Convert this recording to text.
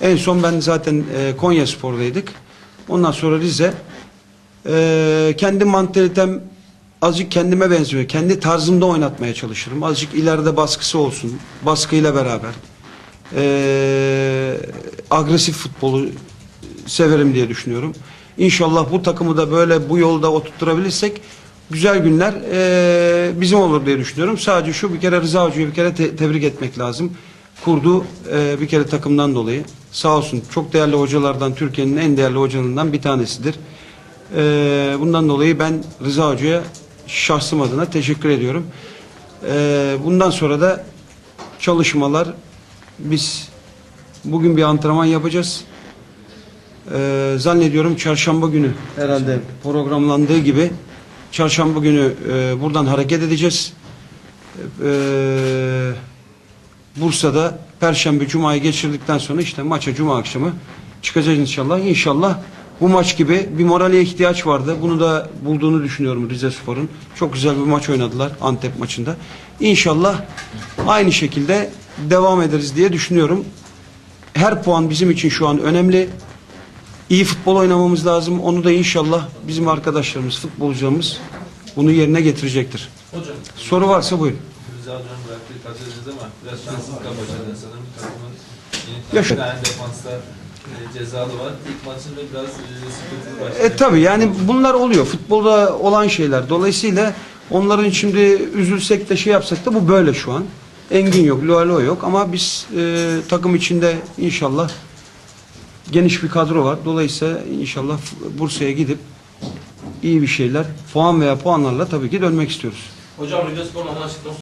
En son ben zaten e, Konya Spor'daydık. Ondan sonra Rize. E, kendi mantalitem azıcık kendime benziyor. Kendi tarzımda oynatmaya çalışırım. Azıcık ileride baskısı olsun. Baskıyla beraber. E, agresif futbolu severim diye düşünüyorum. İnşallah bu takımı da böyle bu yolda oturtturabilirsek güzel günler e, bizim olur diye düşünüyorum. Sadece şu bir kere Rıza Hoca'yı bir kere te- tebrik etmek lazım. Kurduğu e, bir kere takımdan dolayı. Sağ olsun çok değerli hocalardan Türkiye'nin en değerli hocalarından bir tanesidir. E, bundan dolayı ben Rıza Hoca'ya şahsım adına teşekkür ediyorum. E, bundan sonra da çalışmalar biz bugün bir antrenman yapacağız. Ee, zannediyorum çarşamba günü herhalde programlandığı gibi çarşamba günü e, buradan hareket edeceğiz. Ee, Bursa'da Perşembe Cuma'yı geçirdikten sonra işte maça Cuma akşamı çıkacağız inşallah. İnşallah bu maç gibi bir morale ihtiyaç vardı. Bunu da bulduğunu düşünüyorum Rize Spor'un. Çok güzel bir maç oynadılar Antep maçında. İnşallah aynı şekilde devam ederiz diye düşünüyorum. Her puan bizim için şu an önemli. İyi futbol oynamamız lazım. Onu da inşallah bizim arkadaşlarımız, futbolcularımız bunu yerine getirecektir. Hocam, Soru varsa buyurun. Rıza Hoca'nın bıraktığı kaçıracağız ama biraz şanssızlıkla başladı sanırım. Takımın Ya yeni şu- tane defansta e, cezalı var. İlk maçında biraz e, sıkıntılı başladı. E tabi yani bunlar oluyor. Futbolda olan şeyler. Dolayısıyla onların şimdi üzülsek de şey yapsak da bu böyle şu an. Engin yok, Lualo yok ama biz e, takım içinde inşallah geniş bir kadro var. Dolayısıyla inşallah Bursa'ya gidip iyi bir şeyler puan veya puanlarla tabii ki dönmek istiyoruz. Hocam Rize Spor'un